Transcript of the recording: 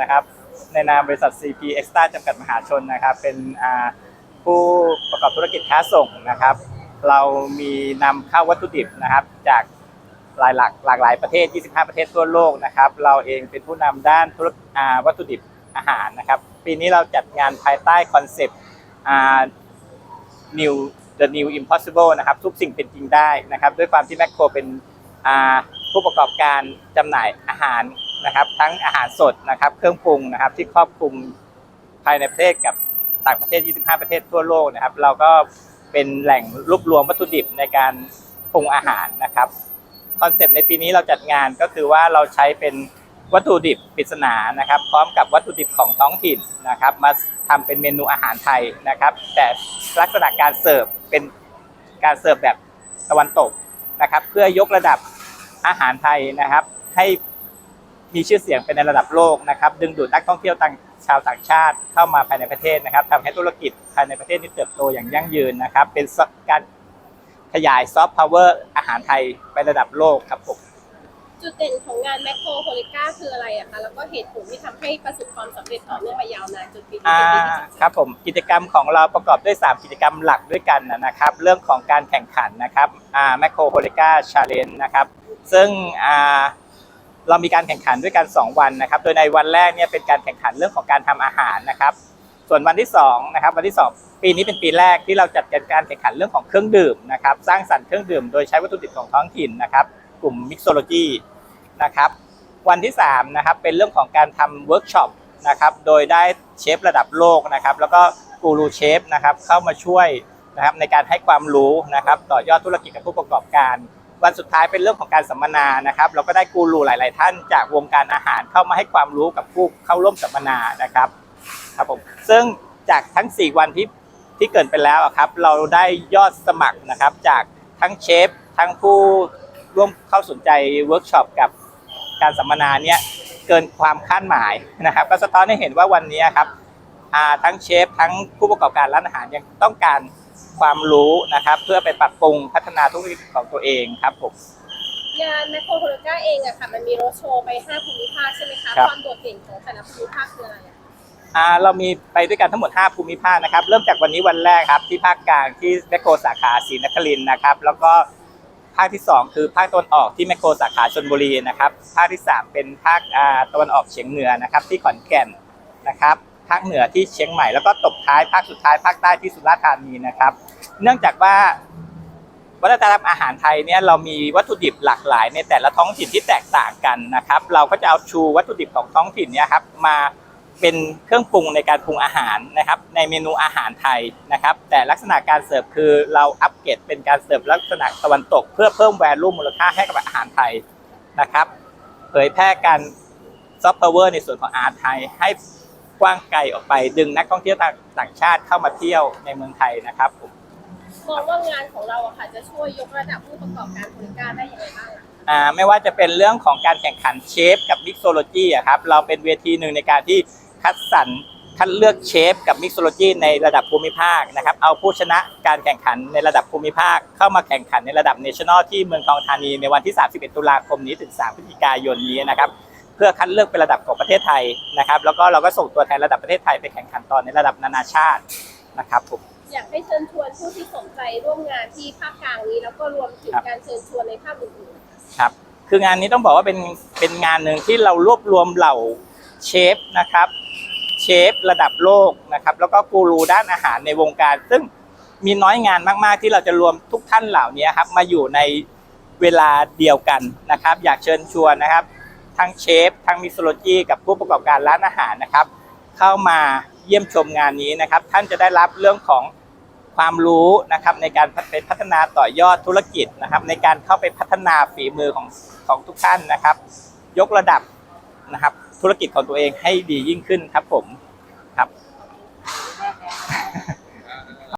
นะครับในนามบริษัท CP Extra จำกัดมหาชนนะครับ เป็นผู้ประกอบธุรกิจค้าส่งนะครับ เรามีนำเข้าวัตถุดิบนะครับ จากหลายหลากหลากหลายประเทศ 25 ประเทศทั่วโลกนะครับ เราเองเป็นผู้นำด้านธุรกิจวัตถุดิบอาหารนะครับ ปีนี้เราจัดงานภายใต้คอนเซปต์ New The New Impossible นะครับ ทุกสิ่งเป็นจริงได้นะครับ ด้วยความที่แมคโครเป็นผู้ประกอบการจำหน่ายอาหาร นะครับ ทั้งอาหารสดนะครับ เครื่องปรุงนะครับ ที่ครอบคลุมภายในประเทศกับต่างประเทศ 25 ประเทศทั่วโลกนะครับ เราก็เป็นแหล่งรวบรวมวัตถุดิบในการปรุงอาหารนะครับคอนเซปต์ในปีนี้เราจัดงานก็คือว่าเราใช้เป็นวัตถุดิบปริศนานะครับ พร้อมกับวัตถุดิบของท้องถิ่นนะครับ มาทำเป็นเมนูอาหารไทยนะครับ แต่ลักษณะการเสิร์ฟเป็นการเสิร์ฟแบบตะวันตกนะครับ เพื่อยกระดับอาหารไทยนะครับ ให้ มีชื่อเสียงเป็นในระดับโลกนะครับ ดึงดูดนักท่องเที่ยวต่างชาวต่างชาติเข้ามาภายในประเทศนะครับทำให้ธุรกิจภายในประเทศนี้เติบโตอย่างยั่งยืนนะครับ เป็นการขยายซอฟต์พาวเวอร์อาหารไทยไประดับโลกครับผมจุดเด่นของงานแมคโครโฮลิก้าคืออะไรอะคะแล้วก็เหตุผลที่ทำให้ประสบความสำเร็จต่อเนื่องมายาวนานจนปีนี้อ่าเป็นปีที่สิบครับผมกิจกรรมของเราประกอบด้วย 3 กิจกรรมหลักด้วยกันนะนะครับ เรื่องของการแข่งขันนะครับอ่าแมคโครโฮลิก้าชาเลนนะครับ ซึ่งอ่า เรามีการแข่งขันด้วยกัน 2 วันนะครับ โดยในวันแรกเนี่ยเป็นการแข่งขันเรื่องของการทำอาหารนะครับ ส่วนวันที่2นะครับวันที่ 2 ปีนี้เป็นปีแรกที่เราจัดการแข่งขันเรื่องของเครื่องดื่มนะครับ สร้างสรรค์เครื่องดื่ม โดยใช้วัตถุดิบของท้องถิ่นนะครับ กลุ่มมิกโซโลจีนะครับ วันที่3นะครับเป็นเรื่องของการทำเวิร์กช็อปนะครับ โดยได้เชฟระดับโลกนะครับ แล้วก็กูรูเชฟนะครับเข้ามาช่วยนะครับในการให้ความรู้นะครับต่อยอดธุรกิจกับผู้ประกอบการ วันสุดท้ายเป็นเรื่องของการสัมมนานะครับ เราก็ได้กูรูหลาย ๆ ท่านจากวงการอาหารเข้ามาให้ความรู้กับผู้เข้าร่วมสัมมนานะครับครับผมซึ่งจากทั้ง 4 วันที่ที่เกิดไปแล้วครับ เราได้ยอดสมัครนะครับจากทั้งเชฟทั้งผู้ร่วมเข้าสนใจเวิร์กช็อปกับการสัมมนาเนี่ยเกินความคาดหมายนะครับ ก็สะท้อนให้เห็นว่าวันนี้ครับทั้งเชฟทั้งผู้ประกอบการร้านอาหารยังต้องการ ความรู้นะครับ เพื่อไปปรับปรุงพัฒนาธุรกิจของตัวเองครับผมงานแมคโครโฮลิก้าเองอะค่ะมันมีรถโชว์ไป 5 ภูมิภาคใช่ไหมคะครับความโดดเด่นของแต่ละภูมิภาคคืออะไรอะอ่าเรามีไปด้วยกันทั้งหมด 5 ภูมิภาคนะครับ เริ่มจากวันนี้วันแรกครับ ที่ภาคกลางที่แมคโครสาขาศรีนครินทร์นะครับ แล้วก็ภาคที่ 2 คือภาคตะวันออกที่แมคโครสาขาชลบุรีนะครับ ภาคที่ 3 เป็นภาคอ่าตะวันออกเฉียงเหนือนะครับ ที่ขอนแก่นนะครับ ภาคเหนือที่เชียงใหม่แล้วก็ตบท้ายภาคสุดท้ายภาคใต้ที่สุราษฎร์ธานีนะครับ เนื่องจากว่าวัฒนธรรมอาหารไทยเนี่ยเรามีวัตถุดิบหลากหลาย ในแต่ละท้องถิ่นที่แตกต่างกันนะครับ เราก็จะเอาชูวัตถุดิบของท้องถิ่นเนี่ยครับมาเป็นเครื่องปรุงในการปรุงอาหารนะครับ ในเมนูอาหารไทยนะครับ แต่ลักษณะการเสิร์ฟคือเราอัปเกรดเป็นการเสิร์ฟลักษณะตะวันตก เพื่อเพิ่มแวลูมูลค่าให้กับอาหารไทยนะครับ เผยแพร่การซอฟต์พาวเวอร์ในส่วนของอาหารไทยให้ กว้างไกลออกไป ดึงนักท่องเที่ยวต่างชาติเข้ามาเที่ยวในเมืองไทยนะครับผมมองว่างานของเราอะค่ะจะช่วยยกระดับผู้ประกอบการโฮลิก้าได้ยังไงบ้างอะอ่าไม่ว่าจะเป็นเรื่องของการแข่งขันเชฟกับมิกโซโลจีอะครับเราเป็นเวทีหนึ่งในการที่คัดสรรคัดเลือกเชฟกับมิกโซโลจีในระดับภูมิภาคนะครับเอาผู้ชนะการแข่งขันในระดับภูมิภาค เข้ามาแข่งขันในระดับเนชั่นแนลที่เมืองทองธานีในวันที่ 31 ตุลาคมนี้ถึง 3 พฤศจิกายนนี้นะครับเพื่อคัดเลือกเป็นระดับของประเทศไทยนะครับ แล้วก็เราก็ส่งตัวแทนระดับประเทศไทยไปแข่งขันต่อในระดับนานาชาตินะครับผมอยากให้เชิญชวนผู้ที่สนใจร่วมงานที่ภาคกลางนี้ แล้วก็รวมถึงครับการเชิญชวนในภาคอื่นๆครับคืองานนี้ต้องบอกว่าเป็นเป็นงานหนึ่งที่เรารวบรวมเหล่าเชฟนะครับเชฟระดับโลกนะครับแล้วก็กูรูด้านอาหารในวงการ ซึ่งมีน้อยงานมาก ๆ ที่เราจะรวมทุกท่านเหล่านี้ครับมาอยู่ในเวลาเดียวกันนะครับ อยากเชิญชวนนะครับ ทั้งเชฟทั้งมิสโลจีกับผู้ประกอบการร้านอาหารนะครับ เข้ามาเยี่ยมชมงานนี้นะครับ ท่านจะได้รับเรื่องของความรู้นะครับในการไปพัฒนาต่อยอดธุรกิจนะครับ ในการเข้าไปพัฒนาฝีมือของของทุกท่านนะครับ ยกระดับนะครับ ธุรกิจของตัวเองให้ดียิ่งขึ้นครับผมครับ